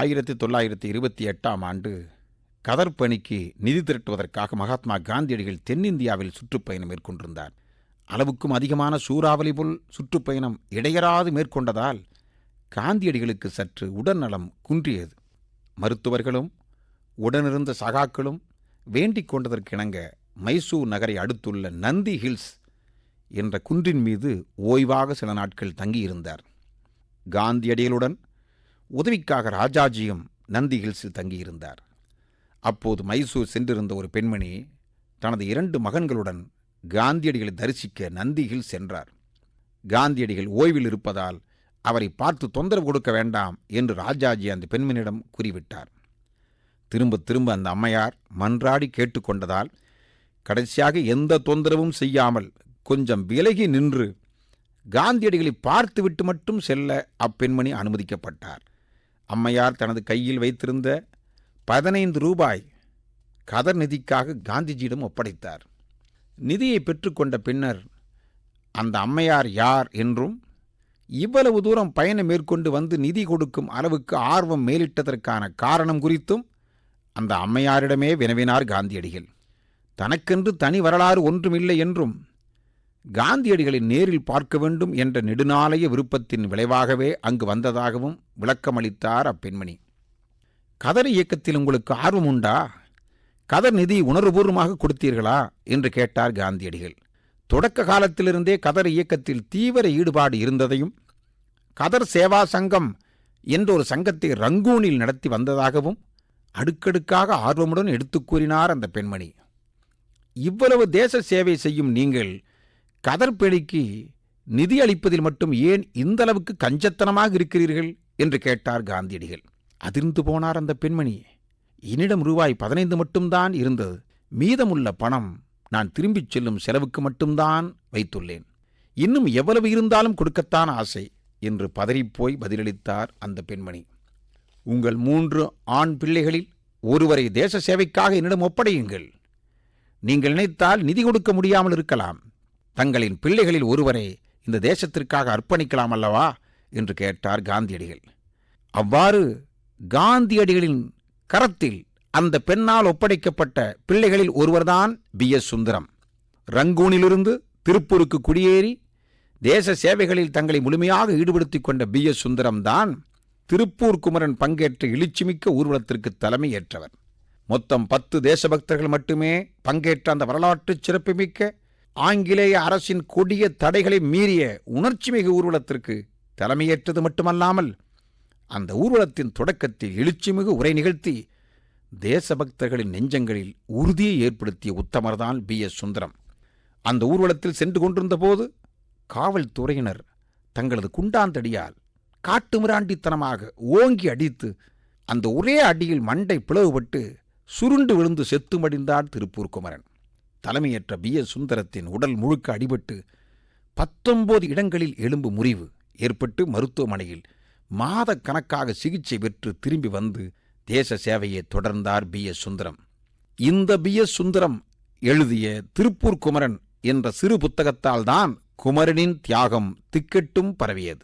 ஆயிரத்தி தொள்ளாயிரத்தி இருபத்தி எட்டாம் ஆண்டு கதர்பணிக்கு நிதி திரட்டுவதற்காக மகாத்மா காந்தியடிகள் தென்னிந்தியாவில் சுற்றுப்பயணம் மேற்கொண்டிருந்தார். அளவுக்கும் அதிகமான சூறாவளி போல் சுற்றுப்பயணம் இடையறாது மேற்கொண்டதால் காந்தியடிகளுக்கு சற்று உடல்நலம் குன்றியது. மருத்துவர்களும் உடனிருந்த சகாக்களும் வேண்டிக் கொண்டதற்கிணங்க மைசூர் நகரை அடுத்துள்ள நந்தி ஹில்ஸ் என்ற குன்றின் மீது ஓய்வாக சில நாட்கள் தங்கியிருந்தார். காந்தியடிகளுடன் உதவிக்காக ராஜாஜியும் நந்தி ஹில்ஸில் தங்கியிருந்தார். அப்போது மைசூர் சென்றிருந்த ஒரு பெண்மணி தனது இரண்டு மகன்களுடன் காந்தியடிகளை தரிசிக்க நந்தி ஹில்ஸ் சென்றார். காந்தியடிகள் ஓய்வில் இருப்பதால் அவரை பார்த்து தொந்தரவு கொடுக்க வேண்டாம் என்று ராஜாஜி அந்த பெண்மணியிடம் கூறிவிட்டார். திரும்ப திரும்ப அந்த அம்மையார் மன்றாடி கேட்டுக்கொண்டதால் கடைசியாக எந்த தொந்தரவும் செய்யாமல் கொஞ்சம் விலகி நின்று காந்தியடிகளை பார்த்துவிட்டு மட்டும் செல்ல அப்பெண்மணி அனுமதிக்கப்பட்டார். அம்மையார் தனது கையில் வைத்திருந்த பதினைந்து ரூபாய் கதர் நிதிக்காக காந்திஜியிடம் ஒப்படைத்தார். நிதியை பெற்றுக்கொண்ட பின்னர் அந்த அம்மையார் யார் என்றும் இவ்வளவு தூரம் பயணம் மேற்கொண்டு வந்து நிதி கொடுக்கும் அளவுக்கு ஆர்வம் மேலிட்டதற்கான காரணம் குறித்தும் அந்த அம்மையாரிடமே வினவினார் காந்தியடிகள். தனக்கென்று தனி வரலாறு ஒன்றுமில்லை என்றும் காந்தியடிகளை நேரில் பார்க்க வேண்டும் என்ற நெடுநாளைய விருப்பத்தின் விளைவாகவே அங்கு வந்ததாகவும் விளக்கமளித்தார் அப்பெண்மணி. கதர் இயக்கத்தில் உங்களுக்கு ஆர்வம் உண்டா? கதர் நிதி உணர்வுபூர்வமாக கொடுத்தீர்களா? என்று கேட்டார் காந்தியடிகள். தொடக்க காலத்திலிருந்தே கதர் இயக்கத்தில் தீவிர ஈடுபாடு இருந்ததையும் கதர் சேவா சங்கம் என்றொரு சங்கத்தை ரங்கூனில் நடத்தி வந்ததாகவும் அடுக்கடுக்காக ஆர்வமுடன் எடுத்துக் கூறினார் அந்த பெண்மணி. இவ்வளவு தேச சேவை செய்யும் நீங்கள் கதர்பெணிக்கு நிதி அளிப்பதில் மட்டும் ஏன் இந்த அளவுக்கு கஞ்சத்தனமாக இருக்கிறீர்கள்? என்று கேட்டார் காந்தியடிகள். அதிர்ந்து போனார் அந்த பெண்மணி. என்னிடம் ரூபாய் பதினைந்து மட்டும்தான் இருந்தது. மீதமுள்ள பணம் நான் திரும்பிச் செல்லும் செலவுக்கு மட்டும்தான் வைத்துள்ளேன். இன்னும் எவ்வளவு இருந்தாலும் கொடுக்கத்தான் ஆசை என்று பதறிப்போய் பதிலளித்தார் அந்த பெண்மணி. உங்கள் மூன்று ஆண் பிள்ளைகளில் ஒருவரை தேச சேவைக்காக என்னிடம் ஒப்படையுங்கள். நீங்கள் நினைத்தால் நிதி கொடுக்க முடியாமல் இருக்கலாம். தங்களின் பிள்ளைகளில் ஒருவரை இந்த தேசத்திற்காக அர்ப்பணிக்கலாம் அல்லவா என்று கேட்டார் காந்தியடிகள். அவ்வாறு காந்தியடிகளின் கரத்தில் அந்த பெண்ணால் ஒப்படைக்கப்பட்ட பிள்ளைகளில் ஒருவர்தான் பி. எஸ். சுந்தரம். ரங்கூனிலிருந்து திருப்பூருக்கு குடியேறி தேச சேவைகளில் தங்களை முழுமையாக ஈடுபடுத்திக் கொண்ட பி. எஸ். சுந்தரம் தான் திருப்பூர் குமரன் பங்கேற்ற எழுச்சிமிக்க ஊர்வலத்திற்கு தலைமை ஏற்றவர் மொத்தம் பத்து தேசபக்தர்கள் மட்டுமே பங்கேற்ற அந்த வரலாற்று சிறப்புமிக்க ஆங்கிலேய அரசின் கொடிய தடைகளை மீறிய உணர்ச்சிமிகு ஊர்வலத்திற்கு தலைமையேற்றது மட்டுமல்லாமல் அந்த ஊர்வலத்தின் தொடக்கத்தில் எழுச்சிமிகு உரை நிகழ்த்தி தேசபக்தர்களின் நெஞ்சங்களில் உறுதியை ஏற்படுத்திய உத்தமர்தான் பி. எஸ். சுந்தரம். அந்த ஊர்வலத்தில் சென்று கொண்டிருந்த போது காவல்துறையினர் தங்களது குண்டாந்தடியால் காட்டுமிராண்டித்தனமாக ஓங்கி அடித்து அந்த ஒரே அடியில் மண்டை பிளவுபட்டு சுருண்டு விழுந்து செத்து மடிந்தார் திருப்பூர் குமரன் தலைமையற்ற பி. எஸ். சுந்தரத்தின் உடல் முழுக்க அடிபட்டு பத்தொன்பது இடங்களில் எலும்பு முறிவு ஏற்பட்டு மருத்துவமனையில் மாத கணக்காக சிகிச்சை பெற்று திரும்பி வந்து தேச சேவையை தொடர்ந்தார் பி. எஸ். சுந்தரம். இந்த பி. எஸ். சுந்தரம் எழுதிய திருப்பூர் குமரன் என்ற சிறு புத்தகத்தால் தான் குமரனின் தியாகம் திக்கெட்டும் பரவியது.